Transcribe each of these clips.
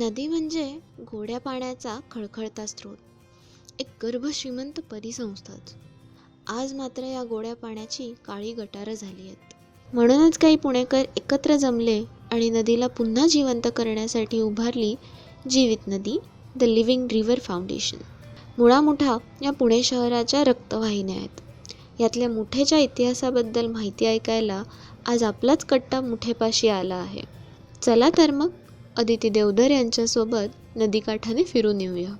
नदी म्हणजे गोड्या पाण्याचा खळखळता स्रोत एक गर्भ श्रीमंत परिसंस्थाच. आज मात्र या गोड्या पाण्याची काळी गटारं झाली आहेत. म्हणूनच काही पुणेकर एकत्र जमले आणि नदीला पुन्हा जिवंत करण्यासाठी उभारली जीवित नदी the living river foundation. Mulamutha या पुणे शहराच्या रक्तवाहिन्या आहेत. यातल्या मुठेच्या इतिहासाबद्दल माहिती ऐकायला आज आपलाच कट्टा मुठेपाशी आला आहे. चला तर मग अदिती देवधर यांच्यासोबत नदीकाठाने फिरून येऊया.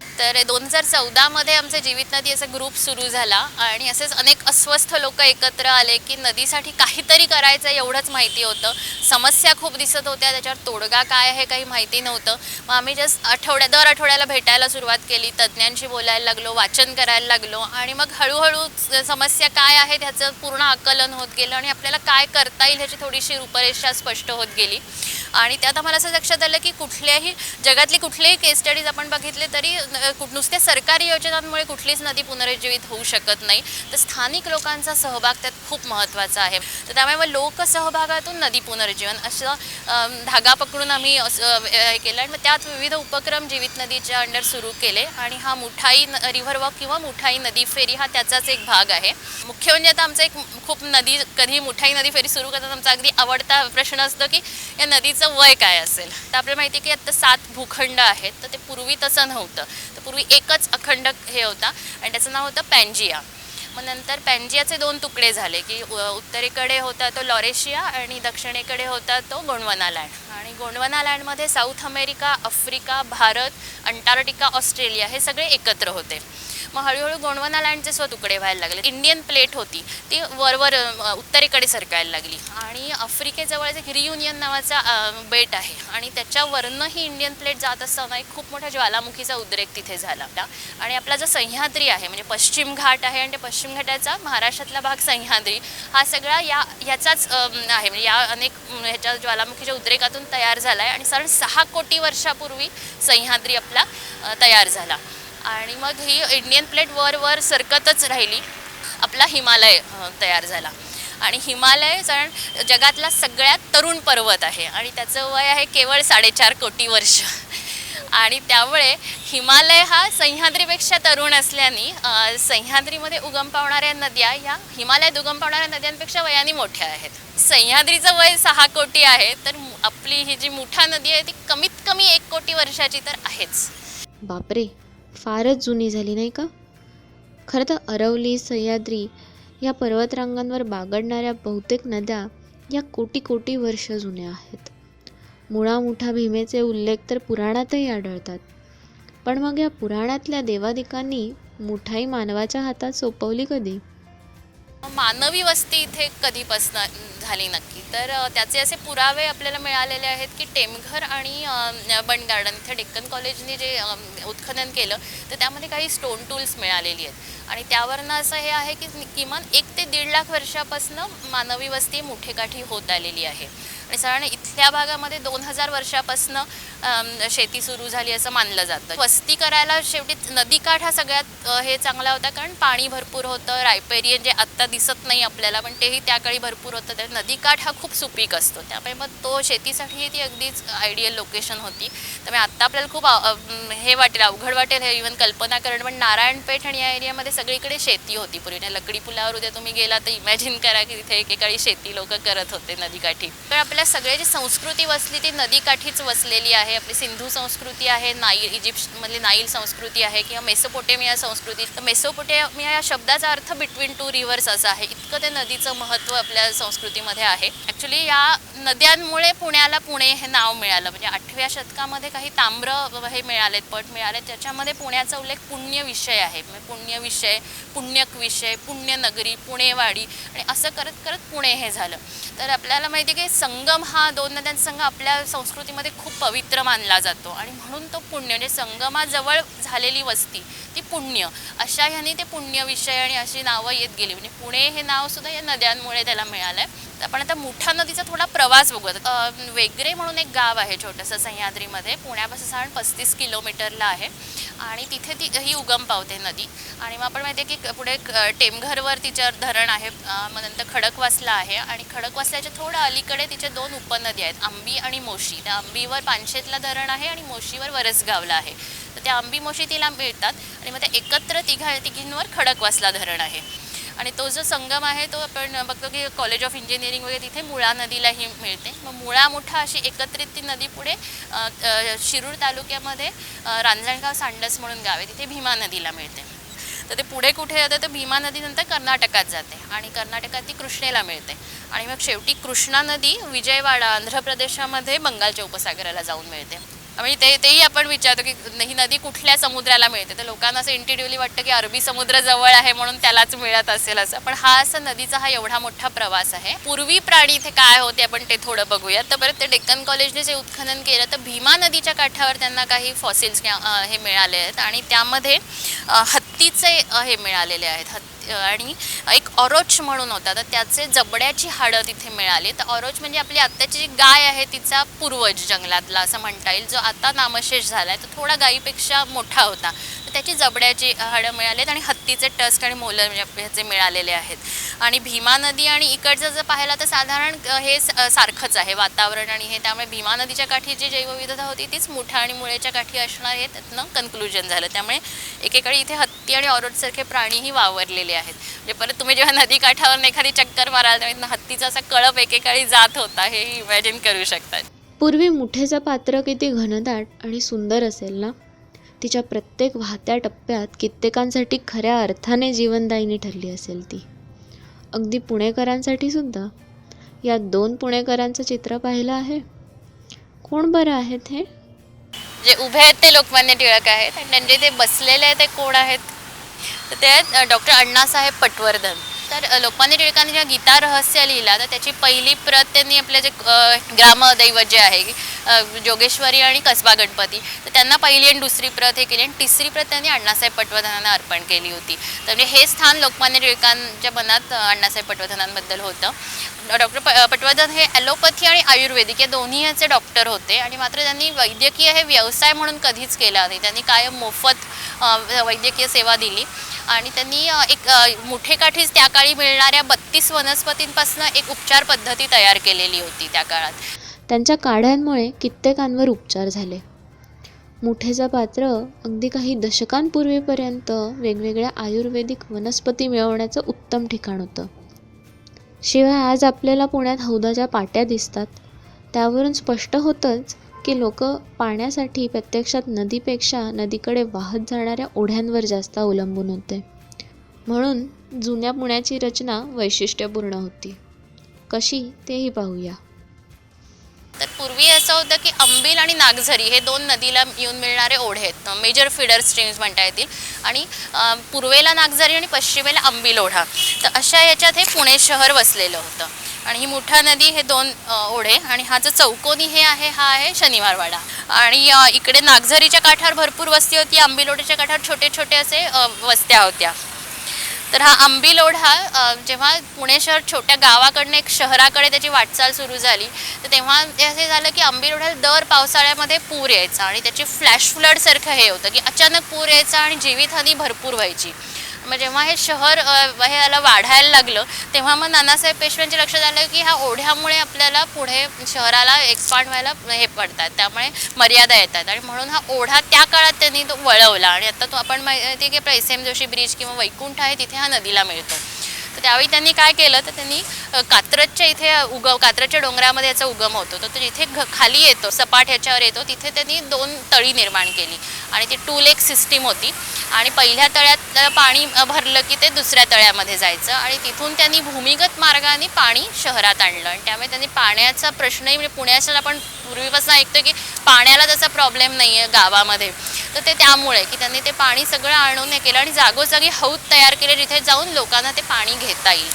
तर दोन हजार चौदामध्ये आमचं जीवित नदी असा ग्रुप सुरू झाला आणि असेच अनेक अस्वस्थ लोक एकत्र आले की नदीसाठी काहीतरी करायचं एवढंच माहिती होतं. समस्या खूप दिसत होत्या त्याच्यावर तोडगा काय आहे काही माहिती नव्हतं. मग आम्ही जस्ट आठवड्या दर आठवड्याला भेटायला सुरुवात केली तज्ज्ञांशी बोलायला लागलो वाचन करायला लागलो आणि मग हळूहळू समस्या काय आहे त्याचं पूर्ण आकलन होत गेलं आणि आपल्याला काय करता येईल ह्याची थोडीशी रूपरेषा स्पष्ट होत गेली. आणि त्यात आम्हाला असं लक्षात आलं की कुठल्याही जगातली कुठलेही केस स्टडीज आपण बघितले तरी नुसत्या सरकारी योजनांमुळे कुठलीच नदी पुनरुज्जीवित होऊ शकत नाही. तर स्थानिक लोकांचा सहभाग त्यात खूप महत्त्वाचा आहे. तर त्यामुळे मग लोकसहभागातून नदी पुनरुज्जीवन असं धागा पकडून आम्ही असं, हे केलं आणि मग त्यात विविध उपक्रम जीवित नदीच्या अंडर सुरू केले आणि हा मुठाई रिव्हर वॉक किंवा मुठाई नदी फेरी हा त्याचाच एक भाग आहे. मुख्य म्हणजे आता आमचा एक खूप नदी कधी मुठाई नदी फेरी सुरू करताना आमचा अगदी आवडता प्रश्न असतो की या नदीचं वय काय असेल? तर आपल्याला माहिती आहे की आता सात भूखंड आहेत तर ते पूर्वी तसं नव्हतं. तर पूर्वी एकच अखंड हे होता आणि त्याचं नाव होतं पॅन्जिया. मग नंतर पॅन्जियाचे दोन तुकडे झाले की उत्तरेकडे होता तो लॉरेशिया आणि दक्षिणेकडे होता तो गोंडवनालँड आणि Gondwana लँडमध्ये South America Africa Bharat Antarctica Australia हे सगळे एकत्र होते. मग हळूहळू गोंडवाना लँडचे स्व तुकडे व्हायला लागले. इंडियन प्लेट होती. ती वरवर उत्तरेकडे सरकायला लागली. आणि आफ्रिकेजवळच एक रियुनियन नावाचा बेट आहे. आणि त्याच्यावरनं ही इंडियन प्लेट जात असताना एक खूप मोठ्या ज्वालामुखीचा उद्रेक तिथे झाला आणि आपला जो सह्याद्री आहे म्हणजे पश्चिम घाट आहे आणि त्या पश्चिम घाटाचा महाराष्ट्रातला भाग सह्याद्री हा सगळा या ह्याचाच आहे. म्हणजे या अनेक ह्याच्या ज्वालामुखीच्या उद्रेकातून तयार झाला आहे आणि साधारण सहा कोटी वर्षापूर्वी सह्याद्री आपला तयार झाला. आणि मग ही इंडियन प्लेट वर वर सरकतच राहिली. आपला हिमालय तयार झाला. आणि हिमालय कारण जगातला सगळ्यात तरुण पर्वत आहे. आणि त्याचं वय आहे केवळ साडेचार कोटी वर्ष. आणि त्यामुळे हिमालय हा सह्याद्रीपेक्षा तरुण असल्याने सह्याद्रीमध्ये उगम पावणाऱ्या नद्या ह्या हिमालयात उगम पावणाऱ्या नद्यांपेक्षा वयाने मोठ्या आहेत. सह्याद्रीचं वय सहा कोटी आहे तर आपली ही जी मुठा नदी आहे ती कमीत कमी एक कोटी वर्षाची तर आहेच. बापरे फारच जुनी झाली नाही का? खरं तर अरवली सह्याद्री या पर्वतरांगांवर बागडणाऱ्या बहुतेक नद्या या कोटी कोटी वर्ष जुन्या आहेत. मुळामुठा भीमेचे उल्लेख तर पुराणातही आढळतात. पण मग या पुराणातल्या देवादिकांनी मुठाई मानवाच्या हातात सोपवली कधी? मानवी वस्ती इथे कधीपासून झाली नक्की. तर त्याचे असे पुरावे आपल्याला मिळालेले आहेत की टेमघर आणि बंड बन गार्डन इथे डेक्कन कॉलेजने जे उत्खनन केलं तर त्यामध्ये काही स्टोन टूल्स मिळालेली आहेत. आणि त्यावरनं असं हे आहे की किमान एक ते दीड लाख वर्षापासून मानवी वस्ती मुठेकाठी होत आलेली आहे. आणि साधारण इथल्या भागामध्ये दोन हजार वर्षापासनं शेती सुरू झाली असं मानलं जातं. वस्ती करायला शेवटी नदीकाठ हा सगळ्यात हे चांगला होता कारण पाणी भरपूर होतं रायपेरियन जे आत्ता दिसत नाही आपल्याला पण तेही त्याकाळी भरपूर होतं. तर नदीकाठ हा खूप सुपीक असतो. त्यामुळे मग तो शेतीसाठी ती अगदीच आयडियल लोकेशन होती. त्यामुळे आत्ता आपल्याला खूप हे वाटेल अवघड वाटेल हे इव्हन कल्पना करणं पण नारायणपेठ आणि या एरियामध्ये सगळीकडे शेती होती पूर्वी. लकडी पुलावर उद्या तुम्ही गेला तर इमॅजिन करा की तिथे एकेकाळी शेती लोक करत होते नदीकाठी तर आपल्या सगळ्या जी संस्कृती वसली ती नदीकाठीच वसलेली आहे. आपली सिंधू संस्कृती आहे नाईल इजिप्तमधली नाईल संस्कृती आहे किंवा मेसोपोटेमिया संस्कृती. तर मेसोपोटेमिया या शब्दाचा अर्थ बिटवीन टू रिव्हर्स असा आहे. इतकं ते नदीचं महत्त्व आपल्या संस्कृतीमध्ये आहे. ॲक्च्युली या नद्यांमुळे पुण्याला पुणे हे नाव मिळालं. म्हणजे आठव्या शतकामध्ये काही ताम्र हे मिळालेत पट मिळाले त्याच्यामध्ये पुण्याचा उल्लेख पुण्य विषय आहे. म्हणजे पुण्य विषय पुण्यक विषय पुण्यनगरी पुणेवाडी आणि असं करत करत पुणे हे झालं. तर आपल्याला माहिती आहे की संगम हा दोन नद्यांचा संघ आपल्या संस्कृतीमध्ये खूप पवित्र मानला जातो. आणि म्हणून तो पुण्य म्हणजे संगमाजवळ झालेली वस्ती ती पुण्य अशा ह्याने ते पुण्य विषय आणि अशी नावं येत गेली. म्हणजे पुणे हे नावसुद्धा या नद्यांमुळे त्याला मिळालं आहे आपण आता मुठा नदीचा थोडा प्रवास बघूयात वेगरे म्हणून एक गाव आहे छोटंसं सह्याद्रीमध्ये. पुण्यापासून साधारण पस्तीस किलोमीटरला आहे. आणि तिथे ती ही उगम पावते नदी. आणि मग आपण माहिती आहे की पुढे क- टेमघरवर तिच्या धरण आहे. मग नंतर खडकवासला आहे. आणि खडकवासल्याच्या थोडं अलीकडे तिचे दोन उपनदी आहेत. आंबी आणि मोशी. त्या आंबीवर पानशेतला धरण आहे आणि मोशीवर वरसगावला आहे. तर त्या आंबी मोशी तिला मिळतात. आणि मग त्या एकत्र तिघा तिघींवर खडकवासला धरण आहे. आणि तो जो संगम आहे तो आपण बघतो की कॉलेज ऑफ इंजिनिअरिंग वगैरे तिथे मुळा नदीलाही मिळते. मग मुळा मोठा अशी एकत्रित ती नदी पुढे शिरूर तालुक्यामध्ये रांजणगाव सांडस म्हणून गाव आहे. तिथे भीमा नदीला मिळते. तर ते पुढे कुठे जातं तर भीमा नदीनंतर कर्नाटकात जाते आणि कर्नाटकात ती कृष्णेला मिळते. आणि मग शेवटी कृष्णा नदी विजयवाडा आंध्र प्रदेशामध्ये बंगालच्या उपसागराला जाऊन मिळते. म्हणजे ते तेही आपण विचारतो की ही नदी कुठल्या समुद्राला मिळते? तर लोकांना असं इंटिड्युअली वाटतं की अरबी समुद्र जवळ आहे म्हणून त्यालाच मिळत असेल असं. पण हा असा नदीचा हा एवढा मोठा प्रवास आहे. पूर्वी प्राणी इथे काय होते आपण ते थोडं बघूयात. तर परत ते डेक्कन कॉलेजने जे उत्खनन केलं तर भीमा नदीच्या काठावर त्यांना काही फॉसिल्स हे मिळाले आहेत. आणि त्यामध्ये अ, त्याचे हे मिळालेले आहेत. हत्ती आणि एक ऑरोच म्हणून होता. तर त्याचे जबड्याची हाडं तिथे मिळाली. तर ऑरोच म्हणजे आपली आत्ताची जी गाय आहे तिचा पूर्वज जंगलातला असं म्हणता येईल. जो आता नामशेष झाला आहे तो थोडा गायीपेक्षा मोठा होता. तर त्याची जबड्याची हाडं मिळालीत आणि हत्तीचे टस्क आणि मोलं म्हणजे ह्याचे मिळालेले आहेत. आणि भीमा नदी आणि इकडचं जर पाहिलं तर साधारण हे स- सारखंच आहे वातावरण आणि हे. त्यामुळे भीमा नदीच्या काठी जी जैवविविधता होती तीच मुठा आणि मुळेच्या काठी असणार आहे त्यातनं कन्क्लुजन झालं. त्यामुळे एकेकाळी इथे हत्ती आणि ऑरोटसारखे प्राणीही वावरलेले आहेत. म्हणजे परत तुम्ही जेव्हा नदी काठावर एखादी चक्कर माराल तेव्हा हत्तीचा असा कळप एकेकाळी जात होता हे इमॅजिन करू शकतात. पूर्वी मुठेचं पात्र किती घनदाट आणि सुंदर असेल ना? तिच्या प्रत्येक वाहत्या टप्प्यात कित्येकांसाठी खऱ्या अर्थाने जीवनदायिनी ठरली असेल ती. अगदी पुणेकरांसाठी सुद्धा. या दोन पुणेकरांचं चित्र पाहिलं आहे. कोण बरं आहेत हे? जे उभे आहेत ते लोकमान्य टिळक आहेत. आणि त्यांचे ते बसलेले आहेत ते कोण आहेत? तर ते आहेत डॉक्टर अण्णासाहेब पटवर्धन. तर लोकमान्य टिळकांनी जेव्हा गीता रहस्य लिहिला तर त्याची पहिली प्रत त्यांनी आपले जे ग्रामदैवत जे आहे जोगेश्वरी आणि कसबा गणपती तर त्यांना पहिली आणि दुसरी प्रत हे केली आणि तिसरी प्रत त्यांनी अण्णासाहेब पटवर्धनांना अर्पण केली होती. तर म्हणजे हे स्थान लोकमान्य टिळकांच्या मनात अण्णासाहेब पटवर्धनांबद्दल होतं. डॉक्टर प पटवर्धन हे ॲलोपॅथी आणि आयुर्वेदिक या दोन्ही ह्याचे डॉक्टर होते आणि मात्र त्यांनी वैद्यकीय हे व्यवसाय म्हणून कधीच केला नाही. त्यांनी कायम मोफत वैद्यकीय सेवा दिली आणि त्यांनी एक अ, मुठेकाठीच त्या काळी मिळणाऱ्या बत्तीस वनस्पतींपासून एक उपचार पद्धती तयार केलेली होती त्या काळात. त्यांच्या काढ्यांमुळे कित्येकांवर उपचार झाले. मुठेचं पात्र अगदी काही दशकांपूर्वीपर्यंत वेगवेगळ्या आयुर्वेदिक वनस्पती मिळवण्याचं उत्तम ठिकाण होतं. शिवाय आज आपल्याला पुण्यात हौदाच्या पाट्या दिसतात. त्यावरून स्पष्ट होतंच की लोक पाण्यासाठी प्रत्यक्षात नदीपेक्षा नदीकडे वाहत जाणाऱ्या ओढ्यांवर जास्त अवलंबून होते. म्हणून जुन्या पुण्याची रचना वैशिष्ट्यपूर्ण होती. कशी तेही पाहूया. तर पूर्वी असं होतं की अंबिल आणि नागझरी हे दोन नदीला येऊन मिळणारे ओढे आहेत. मेजर फिडर स्ट्रीम्स म्हणता येतील. आणि पूर्वेला नागझरी आणि पश्चिमेला अंबिल ओढा. तर अशा याच्यात हे पुणे शहर वसलेलं होतं. आणि ही मुठा नदी हे दोन ओढे. आणि हा जो चौकोनी हे आहे हा आहे शनिवारवाडा. आणि इकडे नागझरीच्या काठावर भरपूर वस्ती होती. अंबिल काठावर छोटे छोटे असे वस्त्या होत्या. तर हा आंबील ओढा जेव्हा पुणे शहर छोट्या गावाकडनं एक शहराकडे त्याची वाटचाल सुरू झाली तर तेव्हा असे झालं की आंबील ओढ्याला दर पावसाळ्यामध्ये पूर यायचा आणि त्याची फ्लॅश फ्लडसारखं हे होतं की अचानक पूर यायचा आणि जीवितहानी भरपूर व्हायची. मग जेव्हा हे शहर हे याला वाढायला लागलं तेव्हा मग नानासाहेब पेशव्यांचे लक्षात आलं की ह्या ओढ्यामुळे आपल्याला पुढे शहराला एक्सपांड व्हायला हे पडतात. त्यामुळे मर्यादा येतात. आणि म्हणून हा ओढा त्या काळात त्यांनी तो वळवला. आणि आता तो आपण माहिती की आपला एस एम जोशी ब्रिज किंवा वैकुंठ आहे तिथे हा नदीला मिळतो. तर त्यावेळी त्यांनी काय केलं? तर त्यांनी कात्रजच्या इथे उग कात्रजच्या डोंगरामध्ये याचा उगम होतो. तर तो जिथे घ खाली येतो सपाट ह्याच्यावर येतो तिथे त्यांनी दोन तळी निर्माण केली. आणि ती टू लेक सिस्टीम होती. आणि पहिल्या तळ्यात पाणी भरलं की ते दुसऱ्या तळ्यामध्ये जायचं. आणि तिथून त्यांनी भूमिगत मार्गाने पाणी शहरात आणलं. आणि त्यामुळे त्यांनी पाण्याचा प्रश्नही म्हणजे पुण्याच्या आपण पूर्वीपासून ऐकतो की पाण्याला त्याचा प्रॉब्लेम नाही आहे गावामध्ये. तर ते त्यामुळे की त्यांनी ते पाणी सगळं आणून हे केलं आणि जागोजागी हौद तयार केले जिथे जाऊन लोकांना ते पाणी घेता येईल.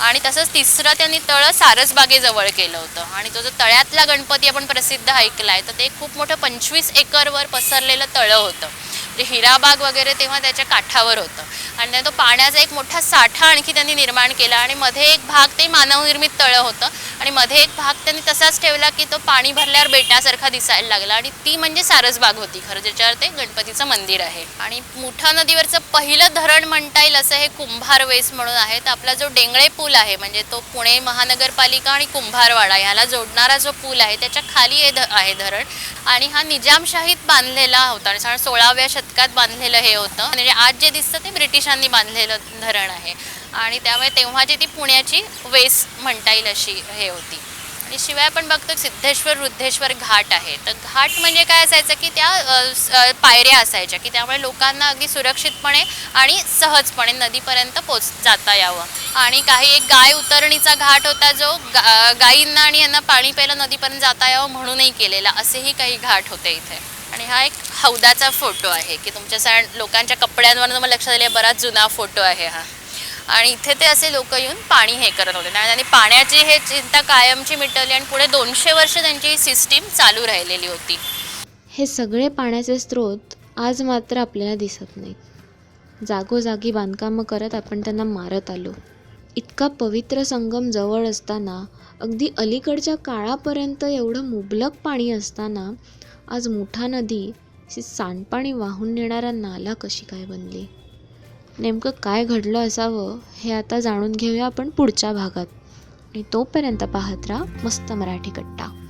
आणि तसंच तिसरं त्यांनी तळं सारसबागेजवळ केलं होतं. आणि तो जो तळ्यातला गणपती आपण प्रसिद्ध ऐकला आहे तर ते खूप मोठं पंचवीस एकरवर पसरलेलं तळं होतं. जे हिराबाग वगैरे तेव्हा त्याच्या काठावर होतं. आणि त्या तो पाण्याचा एक मोठा साठा आणखी त्यांनी निर्माण केला आणि मध्ये एक भाग ते मानवनिर्मित तळं होतं. आणि मध्ये एक भाग त्यांनी तसाच ठेवला की तो पाणी भरल्यावर बेटासारखा दिसायला लागला. आणि ती म्हणजे सारसबाग होती. खरं ज्याच्यावर ते गणपतीचं मंदिर आहे. आणि मुठा नदीवरचं पहिलं धरण म्हणता येईल असं हे कुंभार वेस म्हणून आहे. तर आपला जो डेंगळे पूल आहे म्हणजे तो पुणे महानगरपालिका आणि कुंभारवाडा ह्याला जोडणारा जो पूल आहे त्याच्याखाली हे ध आहे धरण. आणि हा निजामशाहीत बांधलेला होता. आणि साधारण सोळाव्या शतकात बांधलेलं हे होतं. म्हणजे आज जे दिसतं ते ब्रिटिशांनी बांधलेलं धरण आहे. आणि त्यामुळे तेव्हाची ती पुण्याची वेस म्हणता येईल अशी हे होती. आणि शिवाय आपण बघतो सिद्धेश्वर वृद्धेश्वर घाट आहे. तर घाट म्हणजे काय असायचं की त्या पायऱ्या असायच्या की त्यामुळे लोकांना अगदी सुरक्षितपणे आणि सहजपणे नदीपर्यंत पोच जाता यावं. आणि काही एक गाय उतरणीचा घाट होता जो गा गायींना आणि यांना पाणी प्यायला नदीपर्यंत जाता यावं म्हणूनही केलेला. असेही काही घाट होते इथे. आणि हा एक हौदाचा फोटो आहे की तुमच्या सण लोकांच्या कपड्यांवर मला लक्षात आले बराच जुना फोटो आहे हा. आणि इथे ते असे लोक येऊन पाणी हे करत होते. आणि त्यांनी पाण्याची हे चिंता कायमची मिटवली आणि पुढे दोनशे वर्ष त्यांची सिस्टीम चालू राहिलेली होती. हे सगळे पाण्याचे स्रोत आज मात्र आपल्याला दिसत नाहीत. जागोजागी बांधकामं करत आपण त्यांना मारत आलो. इतका पवित्र संगम जवळ असताना अगदी अलीकडच्या काळापर्यंत एवढं मुबलक पाणी असताना आज मुठा नदी सांडपाणी वाहून नेणारा नाला कशी काय बनली? नेमकं काय घडलं असावं हे आता जाणून घेऊया आपण पुढच्या भागात. आणि तोपर्यंत पाहत राहा मस्त मराठी कट्टा.